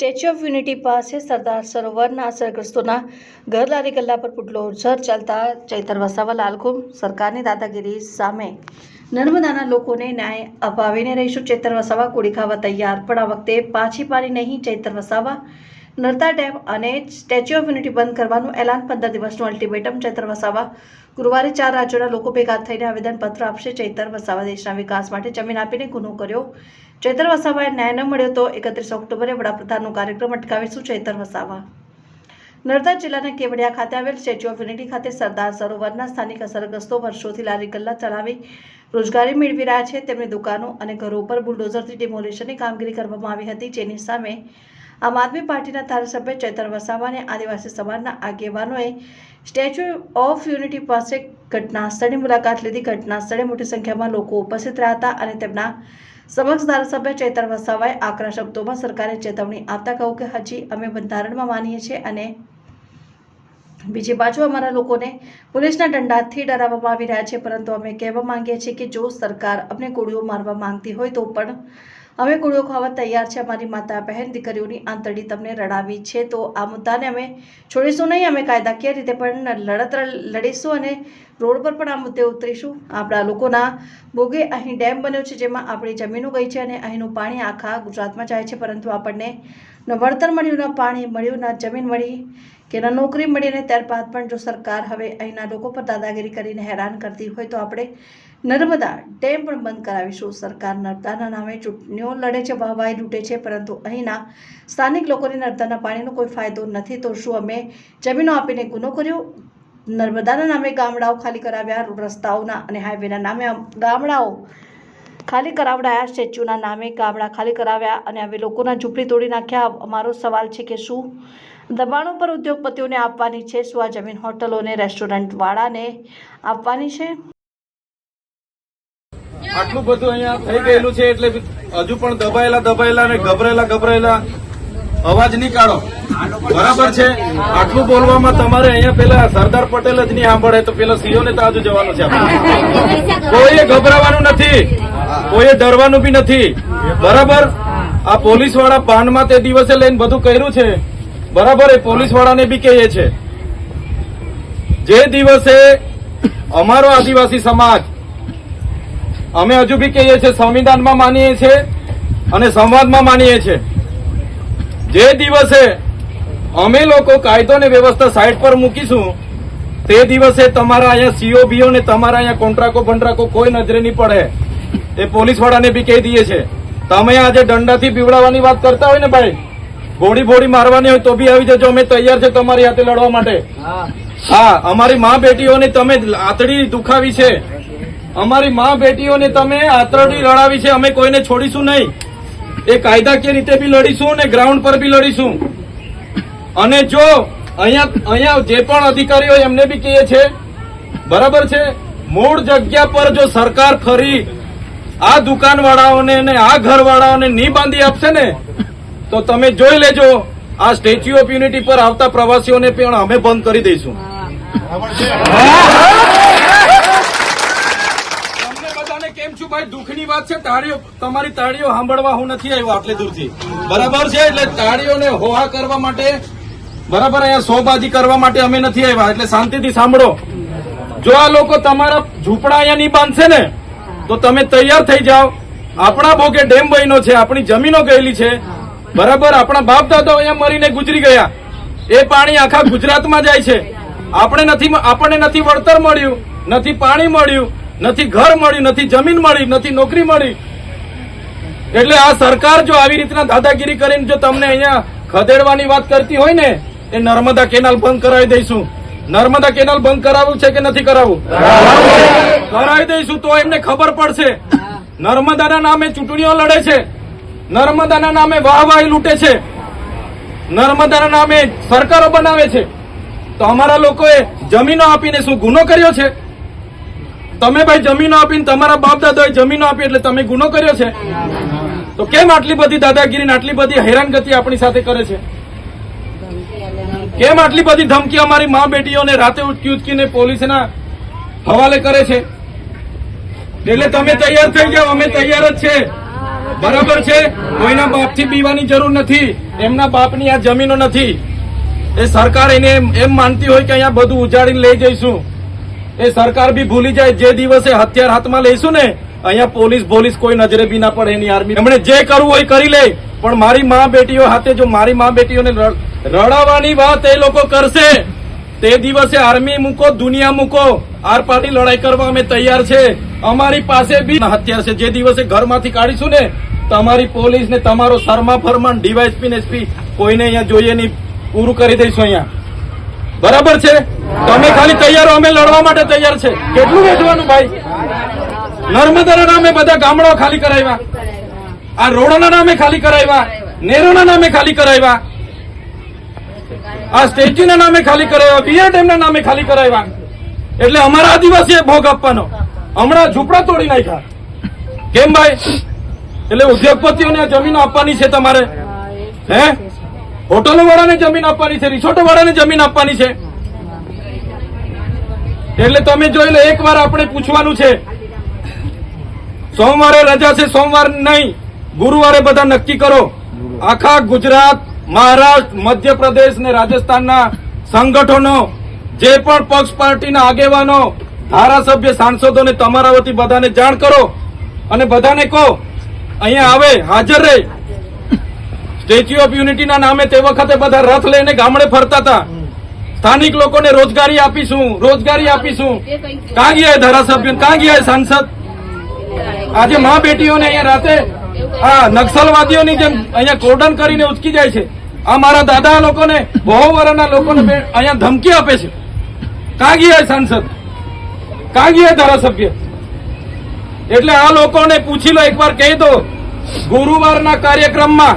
Statue of unity પાસે સરદાર સરોવરના અસરગ્રસ્તોના ઘર લારી ગલ્લા પર પુટલો ઉછર ચાલતા ચૈતર વસાવા લાલખુમ સરકારની દાદાગીરી સામે. નર્મદાના લોકોને ન્યાય અપાવીને રહીશું ચૈતર વસાવા, કુડી ખાવા તૈયાર. પણ આ વખતે પાછી પાડી નહીં ચૈતર વસાવા. નર્મદા ડેમ અને સ્ટેચ્યુ ઓફ યુનિટી બંધ કરવાનું એલાન. પંદર દિવસનું અલ્ટિમેટમ ચૈતર વસાવા ગુરુવારે ચાર રાજ્યોના લોકો ભેગા થઈને આવેદનપત્ર આપશે. ચૈતર વસાવા દેશના વિકાસ માટે જમીન આપીને ગુનો કર્યો. ચૈતર વસાવાએ ન્યાય ન મળ્યો તો એકત્રીસ ઓક્ટોબરે વડાપ્રધાનનો કાર્યક્રમ અટકાવીશું ચૈતર વસાવા. નર્મદા જિલ્લાના કેવડિયા ખાતે આવેલ સ્ટેચ્યુ ઓફ યુનિટી ખાતે સરદાર સરોવરના સ્થાનિક અસરગ્રસ્તો વર્ષોથી લારી ગલ્લા ચલાવી રોજગારી મેળવી રહ્યા છે. તેમની દુકાનો અને ઘરો ઉપર બુલડોઝરથી ડિમોલેશનની કામગીરી કરવામાં આવી હતી. જેની સામે આમ આદમી પાર્ટીના ધારાસભ્ય ચૈતર વસાવાને આદિવાસી સમાજના આગેવાનોએ સ્ટેચ્યુ ઓફ યુનિટી પાસે ઘટના સ્થળે મુલાકાત લીધી. ઘટના સ્થળે મોટી સંખ્યામાં લોકો ઉપસ્થિત રહ્યા હતા અને તેમના સમક્ષ ધારાસભ્ય ચૈતર વસાવાએ આકરા શબ્દોમાં સરકારે ચેતવણી આપતા કહ્યું કે, હજી અમે બંધારણમાં માનીએ છીએ અને બીજી બાજુ અમારા લોકોને પોલીસના દંડાથી ડરાવવામાં આવી રહ્યા છે. પરંતુ અમે કહેવા માંગીએ છીએ કે, જો સરકાર અમને ગોળીઓ મારવા માંગતી હોય તો પણ અમે ગોળીઓ ખાવા તૈયાર છે અમારી માતા બહેન દીકરીઓની આંતરડી તમને રડાવી છે. તો આ મુદ્દાને અમે છોડીશું નહીં. અમે કાયદાકીય રીતે પણ લડત લડીશું અને રોડ પર પણ આ મુદ્દે ઉતરીશું. આપણા લોકોના ભોગે અહીં ડેમ બન્યો છે, જેમાં આપણી જમીનો ગઈ છે અને અહીંનું પાણી આખા ગુજરાતમાં જાય છે. પરંતુ આપણને ન વળતર મળ્યું, ન પાણી મળ્યું, ન જમીન મળી કે ના નોકરી મળી અને ત્યારબાદ પણ જો સરકાર હવે અહીંના લોકો પર દાદાગીરી કરીને હેરાન કરતી હોય તો આપણે નર્મદા ડેમ પણ બંધ કરાવીશું. સરકાર નર્મદાના નામે ચૂંટણીઓ લડે છે, વાહવાહી લૂંટે છે, પરંતુ અહીંના સ્થાનિક લોકોને નર્મદાના પાણીનો કોઈ ફાયદો નથી. તો શું અમે જમીનો આપીને ગુનો કર્યો? નર્મદાના નામે ગામડાઓ ખાલી કરાવ્યા, રસ્તાઓના અને હાઈવેના નામે ગામડાઓ ખાલી કરાવડાયા, સ્ટેચ્યુના નામે ગામડા ખાલી કરાવ્યા અને હવે લોકોના ઝૂંપડી તોડી નાખ્યા. અમારો સવાલ છે કે શું દબાણો પર ઉદ્યોગપતિઓને આપવાની છે? શું આ જમીન હોટલોને રેસ્ટોરન્ટવાળાને આપવાની છે? આટલું બધું અહીંયા થઈ ગયેલું છે એટલે હજુ પણ દબાયેલા દબાયેલા અને ગભરાયેલા ગભરાયેલા. અવાજ નીકાળો બરાબર છે? આટલું બોલવામાં તમારે અહીંયા પેલા સરદાર પટેલ જ નહીં સાંભળે, તો પેલા સીઓ ને તો આજુ જવાનું છે કોઈએ ગભરાવાનું નથી. કોઈએ ડરવાનું બી નથી. બરાબર? આ પોલીસવાળા પાનમાં તે દિવસે લઈને બધું કર્યું છે. બરાબર? એ પોલીસ વાળાને બી કહીએ છે. જે દિવસે અમારો આદિવાસી સમાજ અમે હજુ બી કહીએ છીએ સંવિધાનમાં માનીએ છીએ અને સંવાદમાં માનીએ છીએ. જે દિવસે અમે લોકો કાયદો ને વ્યવસ્થા સાઈડ પર મૂકીશું તે દિવસે તમારા અહીંયા સીઓ બીઓ ને તમારા અહીંયા કોન્ટ્રાકો બંટ્રાકો કોઈ નજરે નહીં પડે. એ પોલીસ વાળાને બી કહી દઈએ છે તમે આજે દંડાથી પીવડાવવાની વાત કરતા હોય ને ભાઈ ગોળી ભોળી મારવાની હોય તો બી આવી જજો અમે તૈયાર છે તમારી હાથે લડવા માટે. હા. અમારી મા બેટીઓને તમે આતડી દુખાવી છે. અમારી મા બેટીઓને તમે આતરડી લડાવી છે અમે કોઈને છોડીશું નહીં. એ કાયદાકીય રીતે બી લડીશું અને ગ્રાઉન્ડ પર બી લડીશું. અને જો અહીંયા અહીંયા જે પણ અધિકારીઓ હોય એમને બી કહીએ છે બરાબર છે? મૂળ જગ્યા પર જો સરકાર ફરી આ દુકાનવાળાઓને ને આ ઘરવાળાઓને નહીં બાંધી આપશે ને તો તમે જોઈ લેજો આ સ્ટેચ્યુ ઓફ યુનિટી પર આવતા પ્રવાસીઓને પણ અમે બંધ કરી દઈશું તમને બધાને કેમ છું ભાઈ, દુઃખની વાત છે, તાળીઓ, તમારી તાળીઓ સાંભળવા હું નથી આવ્યો આટલે દૂરથી. બરાબર છે, એટલે તાળીઓને હોહા કરવા માટે, બરાબર, અહીંયા સોબાજી કરવા માટે અમે નથી આવ્યા, એટલે શાંતિથી સાંભળો. જો આ લોકો તમારા ઝૂંપડા અહીંયા નહીં બાંધશે ને, તો તમે તૈયાર થઈ જાઓ. આપણા ભોગે ડેમ બન્યો છે, આપણી જમીનો ગયેલી છે. બરાબર, આપણા બાપ દાદાઓ અહીંયા મરીને ગુજરી ગયા. એ પાણી આખા ગુજરાતમાં જાય છે. આપણે નથી આપણને નથી વળતર મળ્યું, નથી પાણી મળ્યું. નથી ઘર મળ્યું નથી જમીન મળી, નથી નોકરી મળી. એટલે આ સરકાર જો આવી રીતના દાદાગીરી કરીને જો તમને અહીંયા ખદેડવાની વાત કરતી હોય ને, એ નર્મદા કેનાલ બંધ કરાવી દઈશું. નર્મદા કેનાલ બંધ કરાવવું છે કે નથી કરાવવું? કરાવી દઈશું, તો એમને ખબર પડશે. નર્મદાના નામે ચૂંટણીઓ લડે છે. નર્મદાના નામે વાહવાહી લૂંટે છે. નર્મદાના નામે સરકારો બનાવે છે. તો અમારા લોકોએ જમીનો આપીને શું ગુનો કર્યો છે? તમે ભાઈ જમીનો આપીને તમારા બાપ દાદાએ જમીનો આપી એટલે તમે ગુનો કર્યો છે? તો કેમ આટલી બધી દાદાગીરી આટલી બધી હેરાનગતિ આપણી સાથે કરે છે? કેમ આટલી બધી ધમકી અમારી મા બેટીઓને રાતે ઉચકી ઉચકીને પોલીસના હવાલે કરે છે? એટલે તમે તૈયાર થઈ જાઓ, અમે તૈયાર જ છે. બરાબર છે? કોઈના બાપથી બીવાની જરૂર નથી. એમના બાપની આ જમીનો નથી. એ સરકાર એને એમ એમ માનતી હોય કે અહીંયા બધું ઉજાડીને લઈ જઈશું. એ સરકાર બી ભૂલી જાય, જે દિવસે હથિયાર હાથમાં લઈશું ને, અહીંયા પોલીસ પોલીસ કોઈ નજરે બી ના પડે, એની આર્મી એમણે જે કરવું હોય કરી લે, પણ મારી મા બેટીઓ હાથે જો મારી મા બેટીઓને રડાવવાની વાત એ લોકો કરશે. તે દિવસે આર્મી મૂકો, દુનિયા મૂકો, આર પાર્ટી લડાઈ કરવા અમે તૈયાર છે. અમારી પાસે બી હથિયાર છે. જે દિવસે ઘરમાંથી કાઢીશું ને, તમારી પોલીસ ને તમારો શર્મા ફરમાન, ડીવાયસપી ને એસપી કોઈને અહીંયા જોઈએ નહીં. પૂરું કરી દઈશું અહીંયા. બરાબર છે? અમે ખાલી તૈયાર, અમે લડવા માટે તૈયાર છે. કેટલું વેચવાનું ભાઈ? નર્મદાના નામે બધા ગામડાઓ ખાલી કરાવ્યા. આ રોડોના નામે ખાલી કરાવ્યા. નેરોના નામે ખાલી કરાવ્યા. આ સ્ટેચ્યુના નામે ખાલી કરાવ્યા. બિયર ડેમના નામે ખાલી કરાવ્યા. એટલે અમારા આદિવાસીએ ભોગ આપવાનો. હમણાં ઝૂંપડા તોડી નાખ્યા. કેમ ભાઈ? એટલે ઉદ્યોગપતિઓને જમીન આપવાની છે તમારે. હે? હોટલો વાળાને જમીન આપવાની છે, રિસોર્ટો વાળાને જમીન આપવાની છે. એટલે તમે જોઈ લો, એકવાર આપણે પૂછવાનું છે, સોમવારે રજા છે, સોમવાર નહીં, ગુરુવારે બધા નક્કી કરો. આખા ગુજરાત, મહારાષ્ટ્ર, મધ્યપ્રદેશ ને રાજસ્થાનના સંગઠનો, જે પણ પક્ષ પાર્ટીના આગેવાનો, ધારાસભ્ય સાંસદોને તમારા વતી બધાને જાણ કરો. અને બધાને કહો, અહીંયા આવે, હાજર રહે. સ્ટેચ્યુ ઓફ યુનિટીના નામે તે વખતે બધા રથ લઈને ગામડે ફરતા હતા. સ્થાનિક લોકોને રોજગારી આપીશું રોજગારી આપીશું. કાં ગયા ધારાસભ્ય કાં ગયા સાંસદ? આજે મા બેટીઓને અહીંયા રાતે આ નક્સલવાદીઓની જેમ અહીંયા કોર્ડન કરીને ઉચકી જાય છે. આ મારા દાદા લોકોને બહુ વર્ષના લોકોને અહીંયા ધમકી આપે છે. કાં ગયા સાંસદ? કાં ગયા ધારાસભ્ય? એટલે આ લોકોને પૂછી લો એકવાર કહી દો. ગુરુવારના કાર્યક્રમમાં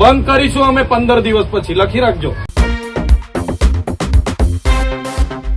બંધ કરીશું અમે પંદર દિવસ પછી. લખી રાખજો.